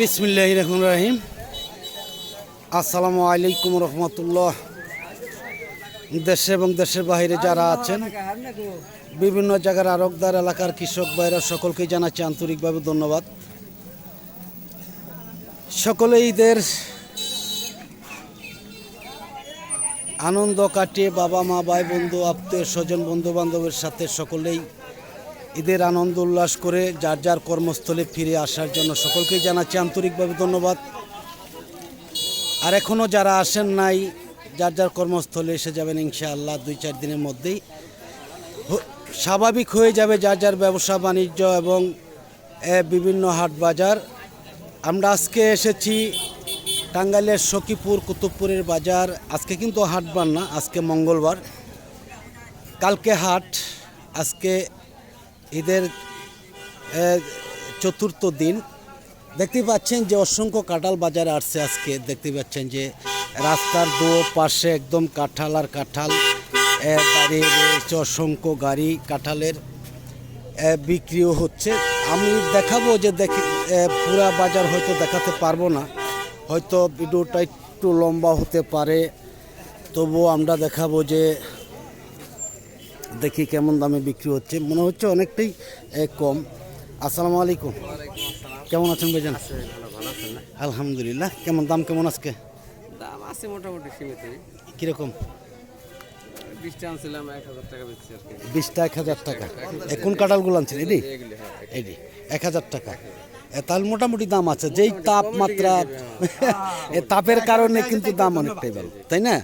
বিসমিল্লাহ রহমান রাহিম। আসসালামু আলাইকুম রহমতুল্লাহ। দেশে এবং দেশের বাইরে যারা আছেন, বিভিন্ন জায়গার আরকদার এলাকার কৃষক ভাইরা সকলকে জানাচ্ছি আন্তরিকভাবে ধন্যবাদ। সকলে ঈদের আনন্দ কাটিয়ে বাবা, মা, ভাই, বন্ধু, আত্মীয়, স্বজন বন্ধু বান্ধবের সাথে সকলেই ঈদের আনন্দ উল্লাস করে যার যার কর্মস্থলে ফিরে আসার জন্য সকলকেই জানাচ্ছি আন্তরিকভাবে ধন্যবাদ। আর এখনও যারা আসেন নাই, যার যার কর্মস্থলে এসে যাবেন ইনশাআল্লাহ দুই চার দিনের মধ্যেই। স্বাভাবিক হয়ে যাবে যার যার ব্যবসা, বাণিজ্য এবং বিভিন্ন হাট বাজার। আমরা আজকে এসেছি টাঙ্গাইলের সখীপুর, কুতুবপুরের বাজার। আজকে কিন্তু হাটবার না, আজকে মঙ্গলবার। কালকে হাট, আজকে ঈদের চতুর্থ দিন। দেখতে পাচ্ছেন যে অসংখ্য কাঁঠাল বাজারে আসছে আজকে। দেখতে পাচ্ছেন যে রাস্তার দু পাশে একদম কাঁঠাল আর কাঁঠাল। দাঁড়িয়ে রয়েছে অসংখ্য গাড়ি, কাঁঠালের বিক্রিও হচ্ছে। আমি দেখাবো যে দেখি পুরা বাজার হয়তো দেখাতে পারব না। হয়তো ভিডিওটা একটু লম্বা হতে পারে। তবুও আমরা দেখাবো যে দেখি কেমন দামে বিক্রি হচ্ছে। মনে হচ্ছে অনেকটাই কম। আসসালামু আলাইকুম। কেমন আছেন ভাইজান? আলহামদুলিল্লাহ। কেমন দাম কেমন আজকে? দাম আছে মোটামুটি সীমিত। কীরকম? বিশটা এক হাজার টাকা কোন কাঁঠালগুলো আনছেন? এগুলি হ্যাঁ এটি এক হাজার টাকা। তাহলে মোটামুটি দাম আছে। যেই তাপমাত্রা এ তাপের কারণে কিন্তু দাম অনেকটাই ভালো তাই না?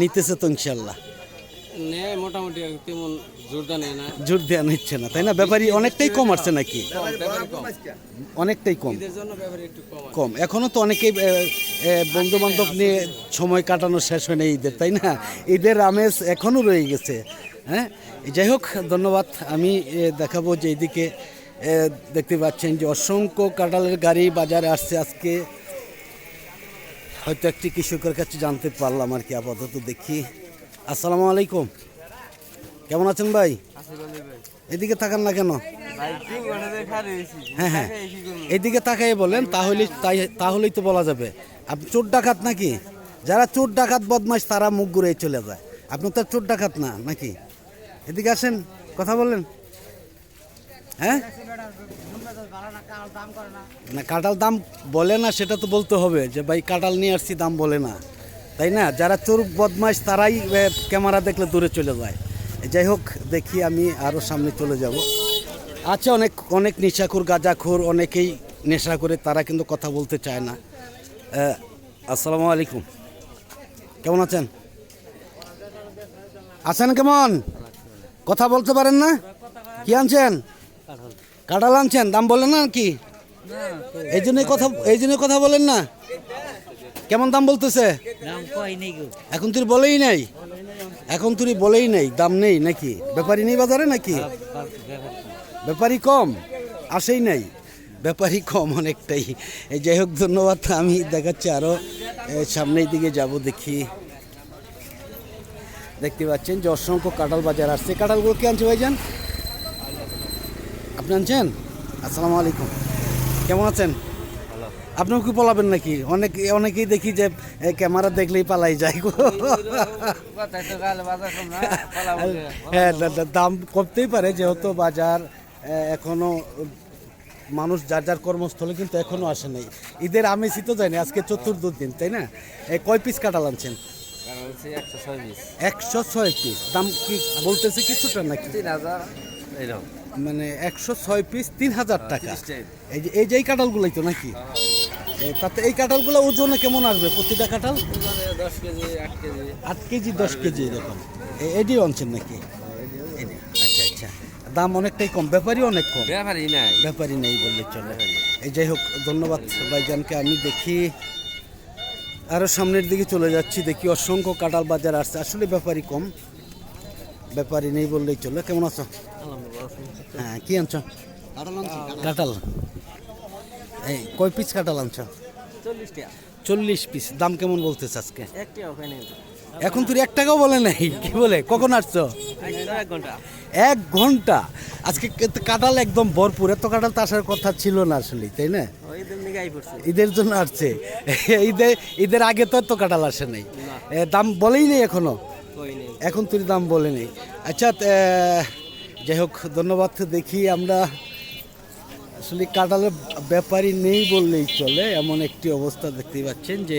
নিতেছে তো ইনশাল্লাহ। নেয় মোটামুটি আর তেমন জোরদার নেয় না। জোর দেওয়া নিচ্ছে না তাই না? ব্যাপারী অনেকটাই কম আসছে নাকি? অনেকটাই কম। এদের জন্য ব্যাপারে একটু কম আছে। কম। এখনও তো অনেকেই বন্ধু বান্ধব নিয়ে সময় কাটানো শেষ হয় না ঈদের তাই না? ঈদের আমেজ এখনও রয়ে গেছে হ্যাঁ? যাই হোক ধন্যবাদ। আমি এ, দেখাবো যে এইদিকে এ, দেখতে পাচ্ছেন যে অসংখ্য কাঁঠালের গাড়ি বাজারে আসছে আজকে। হয়তো একটি কৃষকের কাছে জানতে পারলাম আর কি আপাতত দেখি। আসসালামু আলাইকুম। কেমন আছেন ভাই? এদিকে তাকান না কেন? হ্যাঁ হ্যাঁ। এইদিকে তাকাই বলেন, তাহলে তাহলেই তো বলা যাবে। আপনি চোর ডাকাত নাকি? যারা চোর ডাকাত বদমাস তারা মুখ ঘুরে চলে যায়। আপনি তো চোর ডাকাত না, নাকি? এদিকে আসেন, কথা বলেন। হ্যাঁ? না, কাঁঠাল দাম বলে না, সেটা তো বলতে হবে যে, ভাই, কাঁঠাল নিয়ে আসছি, দাম বলে না। তাই না? যারা চোর বদমাস তারাই ক্যামেরা দেখলে দূরে চলে যায়। যাই হোক দেখি আমি আরও সামনে চলে যাব। আছে অনেক অনেক নেশাখোর গাঁজাখোর অনেকেই নেশা করে তারা কিন্তু কথা বলতে চায় না। আসসালামু আলাইকুম। কেমন আছেন? আছেন কেমন? কথা বলতে পারেন না? কি আনছেন? কাঁঠাল আনছেন? দাম বলেন না কি? এই জন্যই কথা এই জন্যই কথা বলেন না? কেমন দাম বলতেছে? এখন তুই বলেই নাই? এখন তুই বলেই নাই দাম নেই নাকি? ব্যাপারী নেই বাজারে নাকি? ব্যাপারী কম আসেই নাই। ব্যাপারী কম অনেকটাই। যাই হোক ধন্যবাদ। আমি দেখাচ্ছি আরও সামনের দিকে যাব দেখি। দেখতে পাচ্ছেন যে অসংখ্য কাঁঠাল বাজার আসছে। কাঁঠালগুলো কে আনছে ভাইজান? আপনি আনছেন? আসসালামু আলাইকুম। কেমন আছেন? আপনিও কি পলাবেন নাকি? অনেক অনেকেই দেখি যে ক্যামেরা দেখলেই পালাই যায়। হ্যাঁ দাম কমতেই পারে যেহেতু বাজার এ, এখনও মানুষ যার যার কর্মস্থলে কিন্তু এখনও আসে নাই। ঈদের আমেজই তো যায়নি আজকে চতুর্থ দিন তাই না? কয় পিস কাঁঠাল আনছেন? একশো ছয় পিস দাম কি বলতেছে কিছুটা নাকি? তিন হাজার মানে একশো ছয় পিস তিন হাজার টাকা। এই যে এই যে এই কাঁঠালগুলোই তো নাকি? এ, তাতে এই কাঁঠালগুলো ওজনে কেমন আসবে? প্রতিটা কাঁঠাল? দশ কেজি আট কেজি আট কেজি দশ কেজি এরকম। এ- এডিও আনছেন নাকি? আচ্ছা আচ্ছা। দাম অনেকটাই কম ব্যাপারই অনেক কম। ব্যাপারই নাই। ব্যাপারই নেই বললে চলে। এই যাই হোক ধন্যবাদ ভাইজানকে আমি দেখি। আরও সামনের দিকে চলে যাচ্ছি দেখি অসংখ্য কাঁঠাল বাজার আসছে। আসলে ব্যাপারই কম ব্যাপারই নেই বললেই চলে। কেমন আছো? হ্যাঁ কি আনছো? কাঁঠাল। এই কয় পিস কাঁঠাল আনছো? চল্লিশ পিস দাম কেমন বলতেছে আজকে? এখন তুই এক টাকাও বলে নাই কি বলে? কখন আসছো? এক ঘণ্টা। এক ঘণ্টা? আজকে কাঁঠাল একদম ভরপুর এত কাঁঠাল তো আসার কথা ছিল না আসলে তাই না? ঈদের জন্য আসছে। ঈদের ঈদের আগে তো এত কাঁঠাল আসে নাই। দাম বলেই নেই এখনও? এখন তুই দাম বলে নেই। আচ্ছা যাই হোক ধন্যবাদ দেখি আমরা আসলে কাঁঠালের ব্যাপারই নেই বললেই চলে। এমন একটি অবস্থা দেখতে পাচ্ছেন যে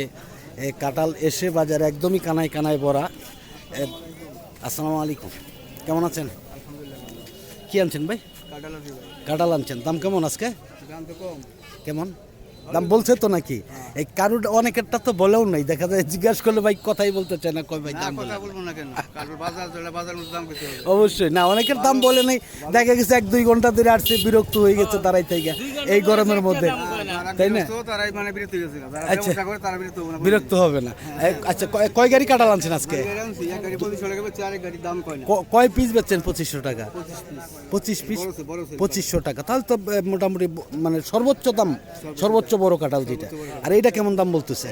কাঁঠাল এসে বাজারে একদমই কানায় কানায় ভরা। আসসালামু আলাইকুম। কেমন আছেন? কি আনছেন ভাই? কাটাল কাঁঠাল আনছেন। দাম কেমন আজকে? কেমন? দাম বলছে তো নাকি? এই কারুর অনেকেরটা তো বলেও নাই। দেখা যায় জিজ্ঞাসা করলে ভাই কথাই বলতে চায় না কয় ভাই দাম বলব না কেন? কারুর বাজার চলে বাজার দাম কত অবশ্যই। না অনেকের দাম বলে নাই। দেখা গেছে এক দুই ঘণ্টা ধরে আসছে বিরক্ত হয়ে গেছে দাঁড়াই থেকে। এই গরমের মধ্যে। তাই না? মানে বিরক্ত যারা আচ্ছা। হবে না না। এ- আচ্ছা কয়- গাড়ি কাটাল আনছেন আজকে? কয় পিস বেচছেন পঁচিশশো টাকা? পঁচিশ পিস। পঁচিশশো টাকা। তাহলে তো মোটামুটি মানে সর্বোচ্চ দাম সর্বোচ্চ। বড় কাঁঠাল যেটা। আর এইটা কেমন দাম বলতেছে?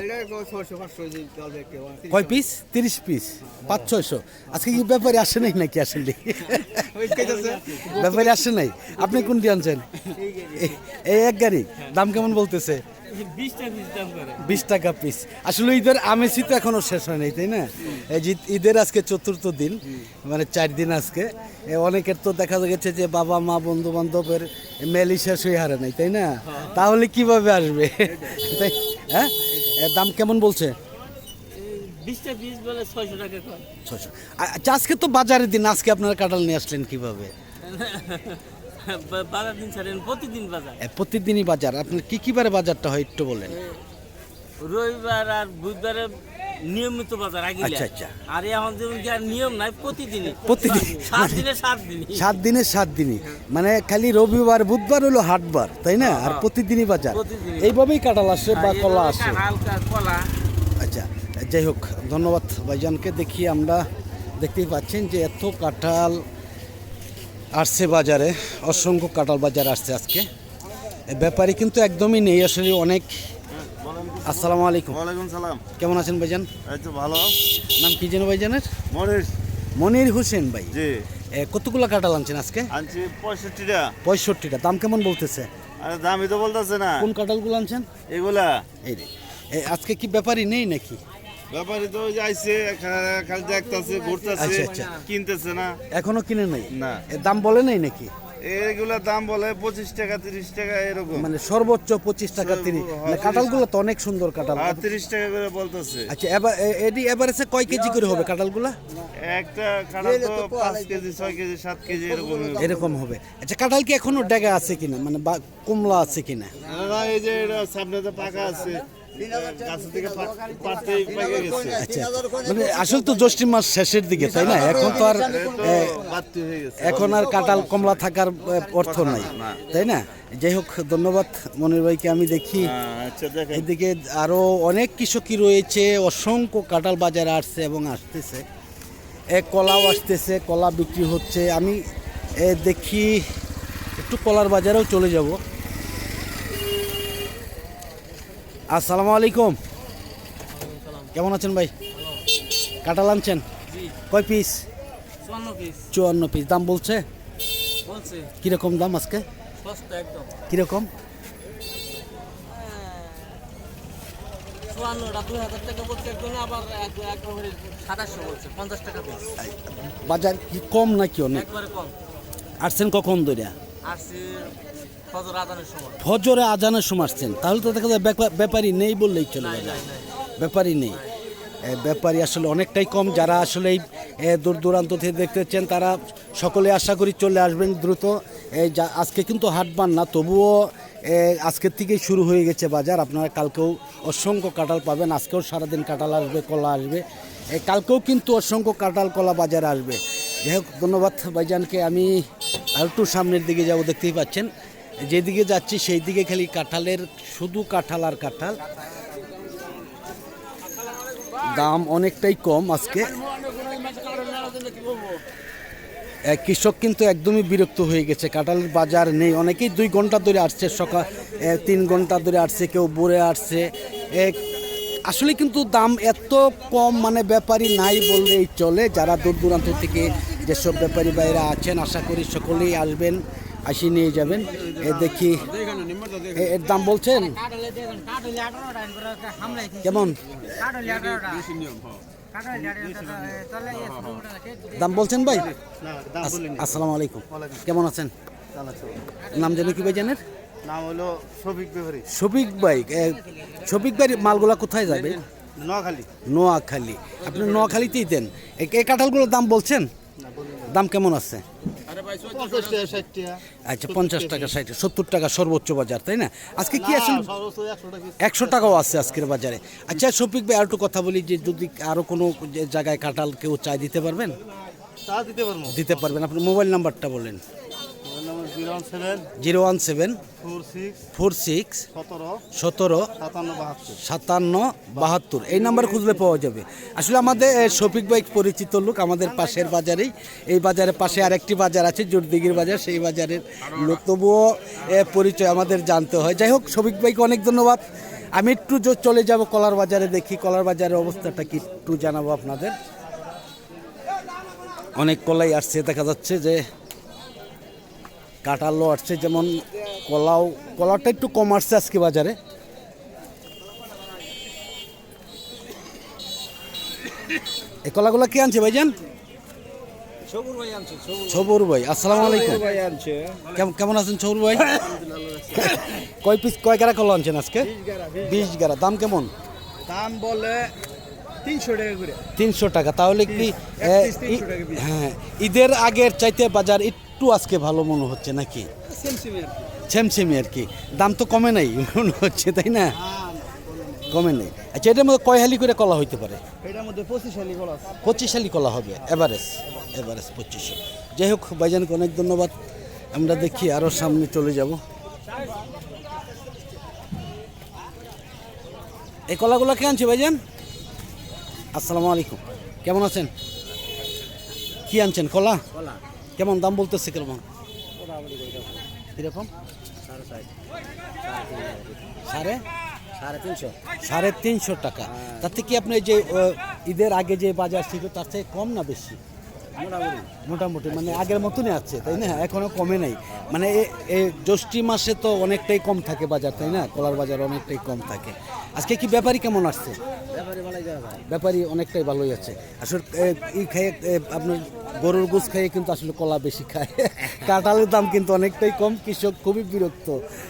কয় পিস তিরিশ পিস পাঁচ ছয়শো। আজকে কি ব্যাপারে আসে নাই নাকি খাইতেছে ব্যাপারে আসে নাই? আপনি কোনটি আনছেন? এই এক গাড়ি। দাম কেমন বলতেছে বিশ টাকা পিস আসলে ঈদের আমেসি তো এখনও শেষ হয় নাই তাই না? এই যে ঈদের আজকে চতুর্থ দিন মানে চার দিন আজকে অনেকের তো দেখা গেছে যে বাবা মা বন্ধু বান্ধবের মেলি শেষ হয়ে হারে নাই তাই না? তাহলে কীভাবে আসবে? তাই হ্যাঁ? দাম কেমন বলছে? আচ্ছা আজকে তো বাজারের দিন আজকে আপনারা কাঁঠাল নিয়ে আসলেন কীভাবে? বাজার দিন ছাড়েন প্রতিদিন বাজার। প্রতিদিনই বাজার। আপনার কি কি বারে বাজারটা হয় একটু বলেন। রবিবার আর বুধবারে নিয়মিত বাজার আগে আচ্ছা, আচ্ছা। আর এখন যেমন কি আর নিয়ম নাই প্রতিদিনই। প্রতিদিন। সাত দিনে সাত দিনই। সাত দিনে সাত দিনই। মানে খালি রবিবার বুধবার হলো হাটবার তাই না? আর প্রতিদিনই বাজার। এইভাবেই কাঁঠাল আসে বা কলা এভাবে আসে। কলা। আচ্ছা যাই হোক ধন্যবাদ ভাইজানকে। দেখি আমরা দেখতেই পাচ্ছেন যে এত কাঁঠাল আসছে বাজারে অসংখ্য কাঁঠাল বাজার আসছে আজকে। এ ব্যাপারে কিন্তু একদমই নেই আসলে অনেক। আসসালামু আলাইকুম। ওয়ালাইকুম সালাম। কেমন আছেন ভাইজান? এই তো ভালো। নাম কি যেন ভাইজানের? মরিস মনির হোসেন ভাই। জি। কতগুলো কাঁঠাল আনছেন আজকে? আনছি পঁয়ষট্টিটা। পঁয়ষট্টিটা। দাম কেমন বলতেছে? আরে দামই তো বলতেছে না। কোন কাঁঠালগুলো আনছেন? এগুলা। এই রে। আজকে কি ব্যাপারই নেই নাকি? ব্যাপারী তো ওই যে আইছে খা- খালি দেখতেছে ঘুরতেছে আচ্ছা, আচ্ছা। কিনতেছে না। এখনও কিনে নাই? না। দাম বলে নাই নাকি? এগুলা দাম বলে পঁচিশ টাকা তিরিশ টাকা এরকম। মানে সর্বোচ্চ পঁচিশ টাকা তিরিশ মানে কাঁঠালগুলো তো অনেক সুন্দর কাঁঠাল। তিরিশ টাকা করে বলতেছে। আচ্ছা এবার এ- এডি এভারেজে কয় কেজি করে হবে কাঁঠালগুলা? একটা কাঁঠাল তো পাঁচ কেজি ছয় কেজি সাত কেজি এরকম এরকম হবে। আচ্ছা কাঁঠাল কি এখনও ডেগা আছে কিনা? মানে বা কমলা আছে কিনা? এই যে এটা সামনে তো পাকা আছে। মানে আসলে তো জ্যৈষ্ঠ মাস শেষের দিকে তাই না? এখন তো আর এখন আর কাঁঠাল কমলা থাকার অর্থ নাই তাই না? যাই হোক ধন্যবাদ মনির ভাইকে আমি দেখি হ্যাঁ, আচ্ছা এদিকে আরও অনেক কৃষকই রয়েছে অসংখ্য কাঁঠাল বাজারে আসছে এবং আসতেছে। এ কলাও আসতেছে কলা বিক্রি হচ্ছে। আমি দেখি একটু কলার বাজারেও চলে যাব। আসসালামু আলাইকুম। কেমন আছেন ভাই? কাঁঠাল আনছেন? কয় পিস চুয়ান্ন পিস দাম বলছে? বলছে। কীরকম দাম আজকে? একদম। কীরকম? বাজার কি কম নাকি অনেক? আসছেন কখন আসছে ফজর আজানের সময়। আসছেন। তাহলে তো দেখা যায় ব্যাপারী নেই বললেই চলে যাবে নাই ব্যাপারী নেই। ব্যাপারী আসলে অনেকটাই কম। যারা আসলে এই দূর দূরান্ত থেকে দেখতেছেন তারা সকলে আশা করি চলে আসবেন দ্রুত। এই যা আজকে কিন্তু হাটবার না তবুও আজকের থেকেই শুরু হয়ে গেছে বাজার। আপনারা কালকেও অসংখ্য কাঁঠাল পাবেন। আজকেও সারাদিন কাঁঠাল আসবে কলা আসবে। কালকেও কিন্তু অসংখ্য কাঁঠাল কলা বাজারে আসবে। যাই হোক ধন্যবাদ ভাইজানকে। আমি আর একটু সামনের দিকে যাব দেখতেই পাচ্ছেন। যেদিকে যাচ্ছি সেই দিকে খালি কাঁঠালের, শুধু কাঁঠাল আর কাঁঠাল। দাম অনেকটাই কম আজকে। কৃষক কিন্তু একদমই বিরক্ত হয়ে গেছে। কাঁঠালের বাজার নেই। অনেকেই দুই ঘণ্টা ধরে আসছে, সকাল তিন ঘণ্টা ধরে আসছে, কেউ বোরে আসছে। এক আসলে কিন্তু দাম এত কম মানে ব্যাপারী নাই বললেই চলে। যারা দূর দূরান্ত থেকে যেসব ব্যাপারী বাইরা আছেন, আশা করি সকলেই আসবেন। আসি নিয়ে যাবেন। এ দেখি এর দাম বলছেন? কেমন? দাম বলছেন ভাই? আসসালামু আলাইকুম। কেমন আছেন? নাম জানি কি ভাই জানেন? নাম হলো শফিক বেহরি। শফিক ভাই শফিক ভাই মালগুলা কোথায় যাবে? নোয়াখালী। নোয়াখালী। আপনি নোয়াখালীতেই দেন। এই কাঁঠালগুলোর দাম বলছেন? দাম কেমন আছে? আচ্ছা পঞ্চাশ টাকা ষাট সত্তর টাকা সর্বোচ্চ বাজার তাই না? আজকে কি আসলে একশো টাকাও আছে আজকের বাজারে। আচ্ছা শফিক ভাই আর একটু কথা বলি যে যদি আরও কোনো জায়গায় কাঁঠাল কেউ চাই দিতে পারবেন? দিতে পারবেন। আপনি মোবাইল নাম্বারটা বলেন। Zero one seven four six সতেরো সাতান্ন বাহাত্তর। এই নাম্বার খুঁজলে পাওয়া যাবে। আসলে আমাদের শফিক ভাই পরিচিত লোক আমাদের পাশের বাজারেই। এই বাজারের পাশে আরেকটি বাজার আছে জোরদিঘির বাজার। সেই বাজারের লোক। তবুও পরিচয় আমাদের জানতে হয়। যাই হোক শফিক ভাইকে অনেক ধন্যবাদ। আমি একটু চলে যাব কলার বাজারে দেখি কলার বাজারের অবস্থাটা কি একটু জানাব আপনাদের। অনেক কলাই আসছে দেখা যাচ্ছে যে কাঁঠালও আসছে যেমন কলাও কলাটা একটু কম আসছে আজকে বাজারে। এই কলাগুলো কে আনছে ভাইজান? ছবুর ভাই আসসালামু আলাইকুম। কেমন কেমন আছেন ছবুর ভাই? কয় পিস কয় গাড়া কলা আনছেন আজকে? বিশ গাড়া দাম কেমন? দাম বলে তিনশো টাকা তাহলে কি এ, piece 300 ই- টাকা piece। হ্যাঁ ঈদের আগের চাইতে বাজার একটু আজকে ভালো মনে হচ্ছে নাকি? ছেমছেমি আর কি। দাম তো কমে নাই মনে হচ্ছে তাই না? কমে নেই। আচ্ছা এটার মধ্যে কয় হালি করে কলা হইতে পারে? এটার মধ্যে পঁচিশ হালি কলা পঁচিশ সালি কলা হবে এভারেজ এভারেজ পঁচিশশো যাই হোক ভাইজানকে অনেক ধন্যবাদ। আমরা দেখি আরও সামনে চলে যাব। এই কলাগুলো কে আনছে ভাইজান? আসসালামু আলাইকুম। কেমন আছেন? কি আনছেন কলা? কলা। কেমন দাম বলতেছে কেমন? এরকম সাড়ে? সাড়ে তিনশো সাড়ে তিনশো টাকা। তার কি আপনি যে ঈদের আগে যে বাজার ছিল, তার থেকে কম না বেশি? মোটামুটি মানে আগের মতনই আছে তাই না? এখনও কমে নাই। মানে এ- এ জ্যৈষ্ঠী মাসে তো অনেকটাই কম থাকে বাজার তাই না? কলার বাজার অনেকটাই কম থাকে। আজকে কি ব্যাপারী কেমন আসছে? ব্যাপারে অনেকটাই ভালোই আছে। আসলে এ, ই খেয়ে আপনার গরুর গোস খেয়ে কিন্তু আসলে কলা বেশি খায়। কাঁঠালের দাম কিন্তু অনেকটাই কম। কৃষক খুবই বিরক্ত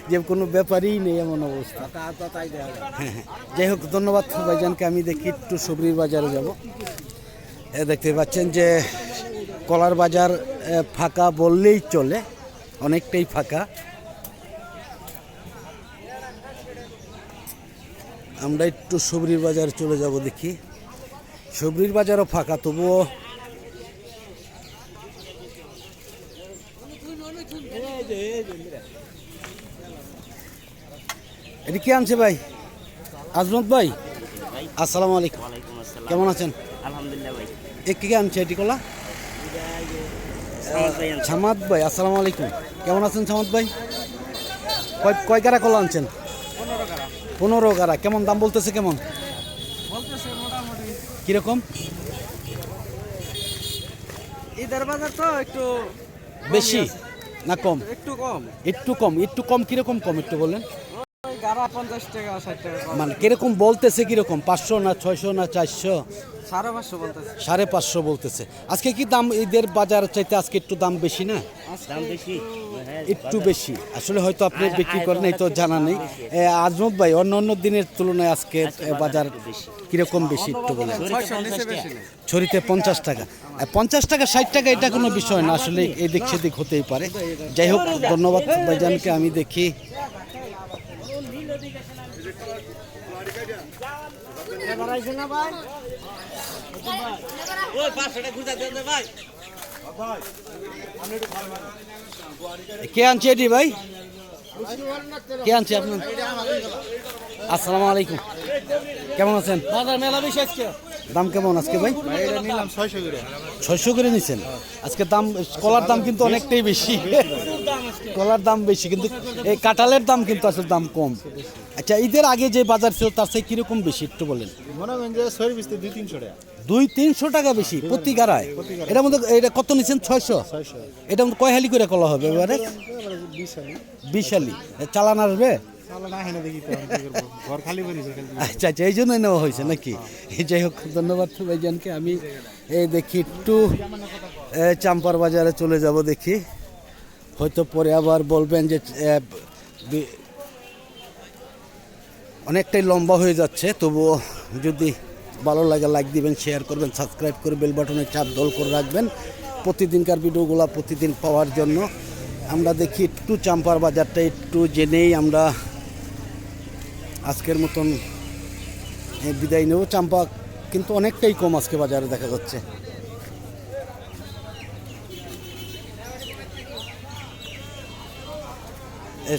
যে কোনো ব্যাপারই নেই এমন অবস্থা। হ্যাঁ, হ্যাঁ। যাই হোক ধন্যবাদ ভাইজানকে। আমি দেখি একটু সবরির বাজারে যাব। দেখতে পাচ্ছেন যে কলার বাজার ফাঁকা বললেই চলে অনেকটাই ফাঁকা। আমরা একটু সবরির বাজার চলে যাব দেখি। সবরির বাজারও ফাঁকা তবুও এটি কে আনছে ভাই? আজমত ভাই? আসসালামু আলাইকুম। কেমন আছেন? আলহামদুলিল্লাহ ভাই। এ কে আনছে এটি কলা? সামাদ ভাই আসসালামু আলাইকুম। কেমন আছেন সামাদ ভাই? কয় কয় গাড়া কলা আনছেন? পনেরো গাড়া কেমন? দাম বলতেছে কেমন? কীরকম? ঈদের বাজার তো একটু বেশি না কম? একটু কম। একটু কম একটু কম কীরকম কম একটু বলেন? ওই গাড়া পঞ্চাশ টাকা ষাট টাকা মানে কীরকম বলতেছে কীরকম? পাঁচশো না ছয়শো না চারশো? সাড়ে পাঁচশো বলতেছে। সাড়ে পাঁচশো বলতেছে। আজকে কি দাম ঈদের বাজার চাইতে আজকে একটু দাম বেশি না? দাম বেশি? হ্যাঁ একটু বেশি। আসলে হয়তো আপনি বিক্রি করেন এই তো জানা নেই। আজমত ভাই অন্য অন্য দিনের তুলনায় আজকে বাজার কীরকম বেশি একটু বলেন। ছড়িতে পঞ্চাশ টাকা। পঞ্চাশ টাকা ষাট টাকা এটা কোনো বিষয় না। আসলে এই দিক সেদিক হতেই পারে। যাই হোক ধন্যবাদ ভাইজানকে আমি দেখি। কে আনছে এটি ভাই? কে আনছে আপনার আসসালামু আলাইকুম কেমন আছেন? বাজার মেলা বেশি আজকে। দাম কেমন আজকে ভাই? নিলাম ছয়শো করে। ছয়শো করে নিছেন? আজকে দাম কলার দাম কিন্তু অনেকটাই বেশি। কলার দাম বেশি কিন্তু এই কাঁঠালের দাম কিন্তু আসলে দাম কম। আচ্ছা ঈদের আগে যে বাজার ছিল তার থেকে কীরকম বেশি একটু বলেন? মনে করেন যে ছয় বিশ দুই তিনশো টাকা দুই তিনশো টাকা বেশি প্রতি গাড়ায়। এটার মধ্যে এটা কত নিচ্ছেন? ছয়শো? এটা মধ্যে কয় হালি করে কলা হবে এবারে? বিশ হালি। চালান আসবে? আচ্ছা আচ্ছা এই জন্যই নেওয়া হয়েছে নাকি? যাই হোক ধন্যবাদ ভাইজানকে। আমি এই দেখি একটু চাম্পার বাজারে চলে যাব দেখি। হয়তো পরে আবার বলবেন যে অনেকটাই লম্বা হয়ে যাচ্ছে, তবুও যদি ভালো লাগে লাইক দিবেন শেয়ার করবেন সাবস্ক্রাইব করে বেল বাটনে চাপ দল করে রাখবেন। প্রতিদিনকার ভিডিওগুলো প্রতিদিন পাওয়ার জন্য। আমরা দেখি একটু চাম্পার বাজারটা একটু জেনেই আমরা আজকের মতন বিদায় নেব। চাম্পা কিন্তু অনেকটাই কম আজকে বাজারে দেখা যাচ্ছে।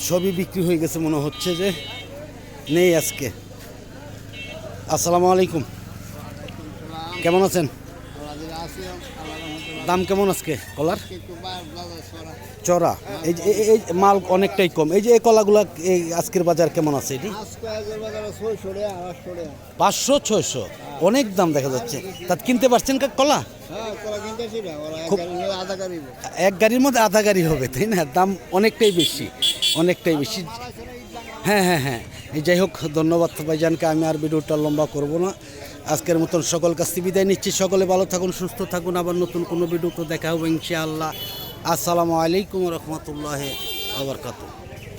সবই বিক্রি হয়ে গেছে মনে হচ্ছে যে নেই আজকে। আসসালামু আলাইকুম। কেমন আছেন? দাম কেমন আজকে কলার? চড়া। এই যে, এই- মাল অনেকটাই কম। এই যে, এই কলাগুলা এই আজকের বাজার কেমন আছে এটি? পাঁচশো, ছয়শো। অনেক দাম দেখা যাচ্ছে। তা কিনতে পারছেন কলা? খুব- এক গাড়ির মধ্যে আধা গাড়ি হবে, তাই না? দাম অনেকটাই বেশি। অনেকটাই বেশি। হ্যাঁ হ্যাঁ হ্যাঁ। এই যাই হোক, ধন্যবাদ ভাইজানকে। আমি আর ভিডিওটা লম্বা করব না। আজকের মতন সকল কাছে বিদায় নিচ্ছি। সকলে ভালো থাকুন, সুস্থ থাকুন। আবার নতুন কোনো ভিডিও তো দেখা হবে ইনশাআল্লাহ। আসসালামু আলাইকুম রহমতুল্লাহ আবরকাত